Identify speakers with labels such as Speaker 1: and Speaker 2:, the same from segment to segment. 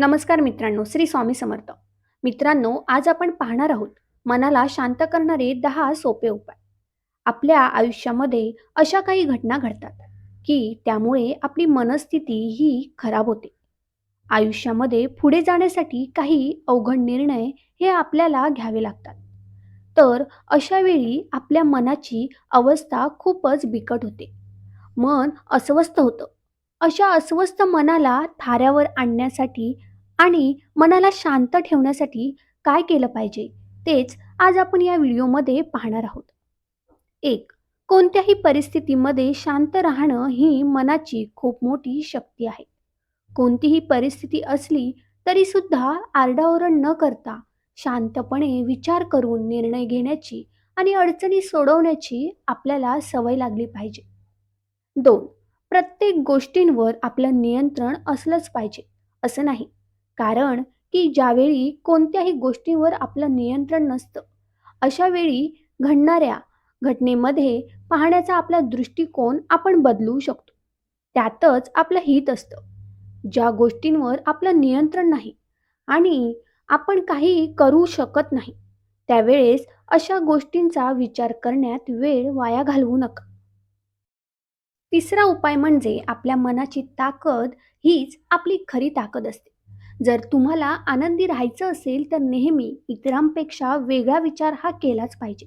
Speaker 1: नमस्कार मित्रांनो श्री स्वामी समर्थ. मित्रांनो आज आपण पाहणार आहोत मनाला शांत करणारे दहा सोपे उपाय. आपल्या आयुष्यामध्ये अशा काही घटना घडतात की त्यामुळे आपली मनस्थिती ही खराब होते. आयुष्यामध्ये पुढे जाण्यासाठी काही अवघड निर्णय हे आपल्याला घ्यावे लागतात. तर अशा वेळी आपल्या मनाची अवस्था खूपच बिकट होते. मन अस्वस्थ होतं. अशा अस्वस्थ मनाला थाऱ्यावर आणण्यासाठी आणि मनाला शांत ठेवण्यासाठी काय केलं पाहिजे तेच आज आपण या व्हिडिओमध्ये पाहणार आहोत. एक कोणत्याही परिस्थितीमध्ये शांत राहणं ही मनाची खूप मोठी शक्ती आहे. कोणतीही परिस्थिती असली तरी सुद्धा आरडाओरड न करता शांतपणे विचार करून निर्णय घेण्याची आणि अडचणी सोडवण्याची आपल्याला सवय लागली पाहिजे. दोन प्रत्येक गोष्टींवर आपलं नियंत्रण असलंच पाहिजे असं नाही. कारण की ज्यावेळी कोणत्याही गोष्टींवर आपलं नियंत्रण नसतं अशा वेळी घडणाऱ्या घटनेमध्ये पाहण्याचा आपला दृष्टिकोन आपण बदलू शकतो. त्यातच आपलं हित असतं. ज्या गोष्टींवर आपलं नियंत्रण नाही आणि आपण काही करू शकत नाही त्यावेळेस अशा गोष्टींचा विचार करण्यात वेळ वाया घालवू नका. तिसरा उपाय म्हणजे आपल्या मनाची ताकद हीच आपली खरी ताकद असते. जर तुम्हाला आनंदी राहायचं असेल तर नेहमी इतरांपेक्षा वेगळा विचार हा केलाच पाहिजे.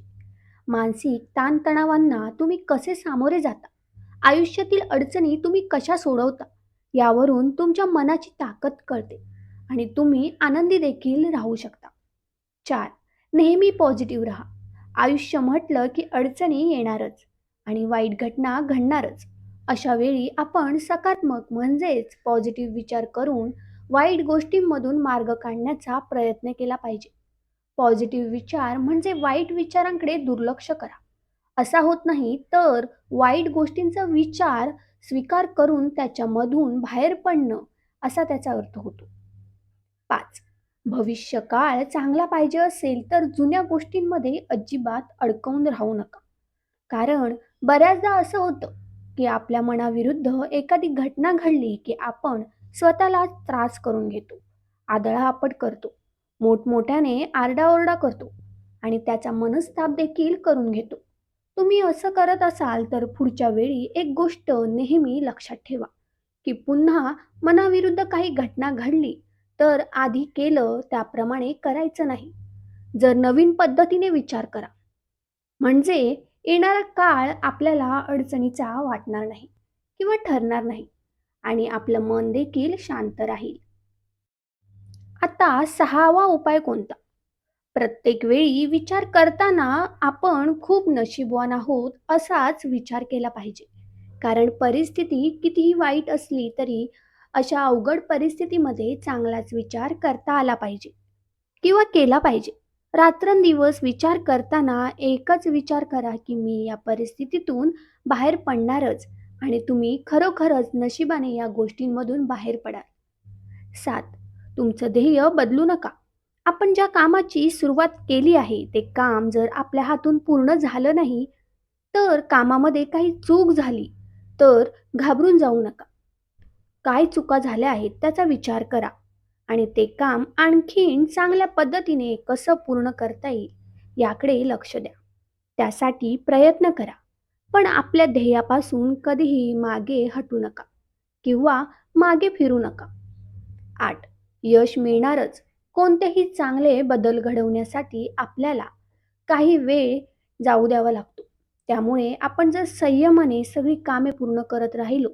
Speaker 1: मानसिक ताणतणावांना तुम्ही कसे सामोरे जाता? आयुष्यातील अडचणी तुम्ही कशा सोडवता? यावरून तुमच्या मनाची ताकद कळते आणि तुम्ही आनंदी देखील राहू शकता. चार नेहमी पॉझिटिव्ह राहा. आयुष्य म्हटलं की अडचणी येणारच आणि वाईट घटना घडणारच. अशा वेळी आपण सकारात्मक म्हणजेच पॉझिटिव्ह विचार करून वाईट गोष्टींमधून मार्ग काढण्याचा प्रयत्न केला पाहिजे. पॉझिटिव्ह विचार म्हणजे वाईट विचारांकडे दुर्लक्ष करा. असा होत नाही तर वाईट गोष्टींचा विचार स्वीकार करून त्याच्यामधून बाहेर पडणं असा त्याचा अर्थ होतो. पाच. भविष्यकाळ चांगला पाहिजे असेल तर जुन्या गोष्टींमध्ये अजिबात अडकवून राहू नका. कारण बऱ्याचदा असं होतं की आपल्या मनाविरुद्ध एखादी घटना घडली की आपण स्वतःला त्रास करून घेतो. आदळापट करतो. मोठमोठ्याने आरडाओरडा करतो आणि त्याचा मनस्ताप देखील करून घेतो. तुम्ही असं करत असाल तर पुढच्या वेळी एक गोष्ट नेहमी लक्षात ठेवा की पुन्हा मनाविरुद्ध काही घटना घडली तर आधी केलं त्याप्रमाणे करायचं नाही. जर नवीन पद्धतीने विचार करा. म्हणजे येणारा काळ आपल्याला अडचणीचा वाटणार नाही किंवा ठरणार नाही. आणि आपलं मन देखील शांत राहील. आता सहावा उपाय कोणता? प्रत्येक वेळी विचार करताना आपण खूप नशीबवान आहोत असाच विचार केला पाहिजे. कारण परिस्थिती कितीही वाईट असली तरी अशा अवघड परिस्थितीमध्ये चांगलाच विचार करता आला पाहिजे. किंवा केला पाहिजे. रात्रंदिवस विचार करताना एकच विचार करा की मी या परिस्थितीतून बाहेर पडणारच. आणि तुम्ही खरोखरच नशिबाने या गोष्टींमधून बाहेर पडाल. सात तुमचं ध्येय बदलू नका. आपण ज्या कामाची सुरुवात केली आहे ते काम जर आपल्या हातून पूर्ण झालं नाही तर कामामध्ये काही चूक झाली तर घाबरून जाऊ नका. काय चुका झाल्या आहेत त्याचा विचार करा आणि ते काम आणखीन चांगल्या पद्धतीने कसं पूर्ण करता येईल याकडे लक्ष द्या. त्यासाठी प्रयत्न करा. पण आपल्या ध्येयापासून कधीही मागे हटू नका किंवा मागे फिरू नका. आठ. यश मिळणारच कोणतेही चांगले बदल घडवण्यासाठी आपल्याला काही वेळ जाऊ द्यावा लागतो. त्यामुळे आपण जर संयमाने सगळी कामे पूर्ण करत राहिलो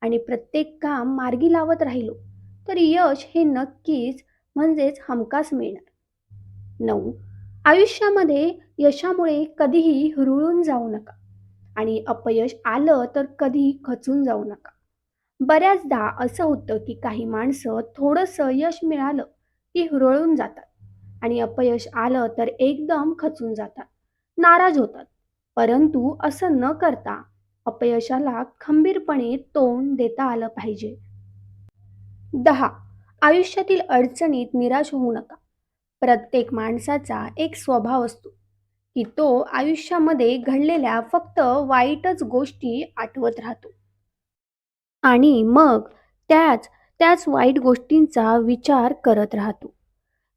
Speaker 1: आणि प्रत्येक काम मार्गी लावत राहिलो तर यश हे नक्कीच म्हणजेच हमखास मिळणार. नऊ. आयुष्यामध्ये यशामुळे कधीही हुरळून जाऊ नका. आणि अपयश आलं तर कधीही खचून जाऊ नका. बऱ्याचदा असं होतं की काही माणसं थोडंसं यश मिळालं की हुरळून जातात आणि अपयश आलं तर एकदम खचून जातात नाराज होतात. परंतु असं न करता अपयशाला खंबीरपणे तोंड देता आलं पाहिजे. दहा. आयुष्यातील अडचणीत निराश होऊ नका. प्रत्येक माणसाचा एक स्वभाव असतो. की तो आयुष्यामध्ये घडलेल्या फक्त वाईटच गोष्टी आठवत राहतो. आणि मग त्याच त्याच वाईट गोष्टींचा विचार करत राहतो.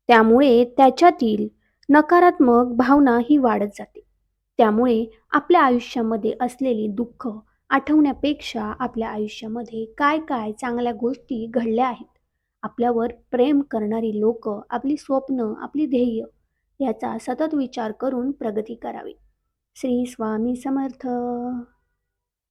Speaker 1: त्यामुळे त्याच्यातील नकारात्मक भावना ही वाढत जाते. त्यामुळे आपल्या आयुष्यामध्ये असलेली दुःख आठवण्यापेक्षा आपल्या आयुष्यामध्ये काय काय चांगल्या गोष्टी घडल्या आहेत? आपल्यावर प्रेम करणारी लोक आपली स्वप्न आपली ध्येय याचा सतत विचार करून प्रगती करावी. श्री स्वामी समर्थ.